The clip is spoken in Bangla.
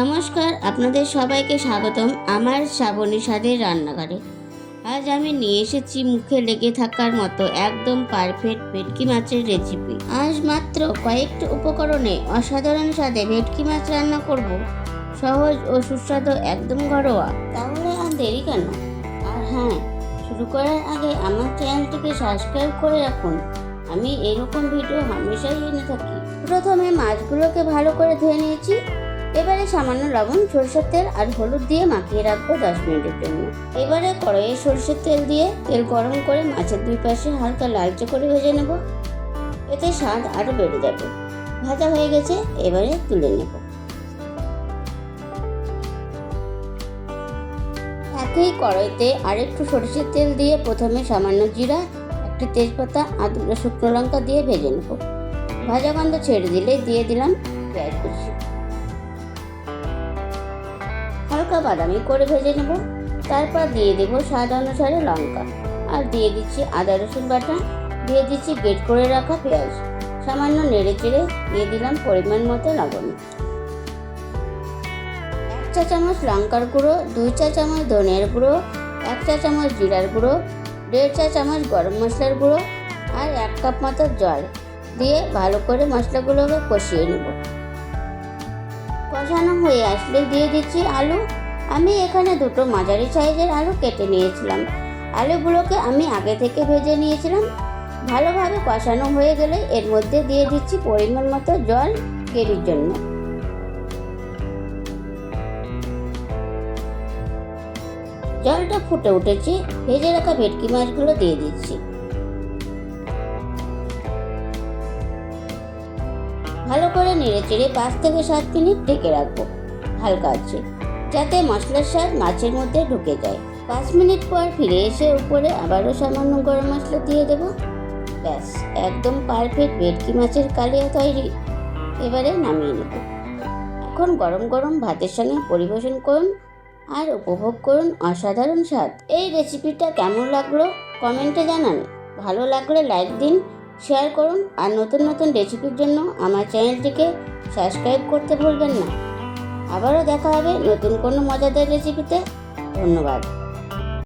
নমস্কার, আপনাদের সবাইকে স্বাগতম আমার শ্রাবণী স্বাদের রান্নাঘরে। আজ আমি নিয়ে এসেছি মুখে লেগে থাকার মতো একদম পারফেক্ট ভেটকি মাছের রেসিপি আজ মাত্র কয়েকটি উপকরণে অসাধারণ স্বাদে ভেটকি মাছ রান্না করব। সহজ ও সুস্বাদু, একদম ঘরোয়া। তাহলে আর দেরি কেন? আর হ্যাঁ শুরু করার আগে আমার চ্যানেলটিকে সাবস্ক্রাইব করে রাখুন। আমি এরকম ভিডিও হামেশাই এনে থাকি। প্রথমে মাছগুলোকে ভালো করে ধুয়ে নিয়েছি। এবারে সামান্য লবণ, সরষের তেল আর হলুদ দিয়ে মাখিয়ে রাখব দশ মিনিটের জন্য। এবারে কড়াইয়ে সরষের তেল দিয়ে তেল গরম করে মাছের দুই পাশে হালকা লালচে করে ভেজে নেব। এতে স্বাদ আরও বেড়ে যাবে। ভাজা হয়ে গেছে, এবারে তুলে নেব। একই কড়াইতে আরেকটু সরষের তেল দিয়ে প্রথমে সামান্য জিরা, একটা তেজপাতা আর শুকনো লঙ্কা দিয়ে ভেজে নেব। ভাজা গন্ধ ছেড়ে দিলে দিয়ে দিলাম পেঁয়াজ কুচি। হালকা বাদামি করে ভেজে নেব। তারপর দিয়ে দেবো স্বাদ অনুসারে লঙ্কা। আর দিয়ে দিচ্ছি আদা রসুন বাটা। দিয়ে দিচ্ছি গ্রেট করে রাখা পেঁয়াজ। সামান্য নেড়ে চেড়ে দিয়ে দিলাম পরিমাণ মতো লবণ। এক চা চামচ লঙ্কার গুঁড়ো, দুই চা চামচ ধনের গুঁড়ো, এক চা চামচ জিরার গুঁড়ো, দেড় চা চামচ গরম মশলার গুঁড়ো আর এক কাপ মতো জল। দিয়ে ভালো করে মশলাগুলোকে কষিয়ে নেব। কষানো হয়ে আসলে দিয়ে দিচ্ছি আলু। আমি এখানে দুটো মাঝারি সাইজের আলু কেটে নিয়েছিলাম। আলুগুলোকে আমি আগে থেকে ভেজে নিয়েছিলাম। ভালোভাবে কষানো হয়ে গেলে এর মধ্যে দিয়ে দিচ্ছি পরিমাণ মতো জল গ্রেভির জন্য। জলটা ফুটে উঠেছে। ভেজে রাখা ভেটকি মাছগুলো দিয়ে দিচ্ছি। ভালো করে নেড়ে চেড়ে পাঁচ থেকে সাত মিনিট ঢেকে রাখব, হালকা আছে যাতে মশলার স্বাদ মাছের মধ্যে ঢুকে যায়। পাঁচ মিনিট পর ফিরে এসে উপরে আবারও সামান্য গরম মশলা দিয়ে দেবো। ব্যাস, একদম পারফেক্ট ভেটকি মাছের কালিয়া তৈরি। এবারে নামিয়ে নেব। এখন গরম গরম ভাতের সঙ্গে পরিবেশন করুন আর উপভোগ করুন অসাধারণ স্বাদ। এই রেসিপিটা কেমন লাগল? কমেন্টে জানান। ভালো লাগলে লাইক দিন শেয়ার করুন আর নতুন নতুন রেসিপির জন্য আমার চ্যানেলটিকে সাবস্ক্রাইব করতে ভুলবেন না। আবারও দেখা হবে নতুন কোনো মজাদার রেসিপিতে। ধন্যবাদ।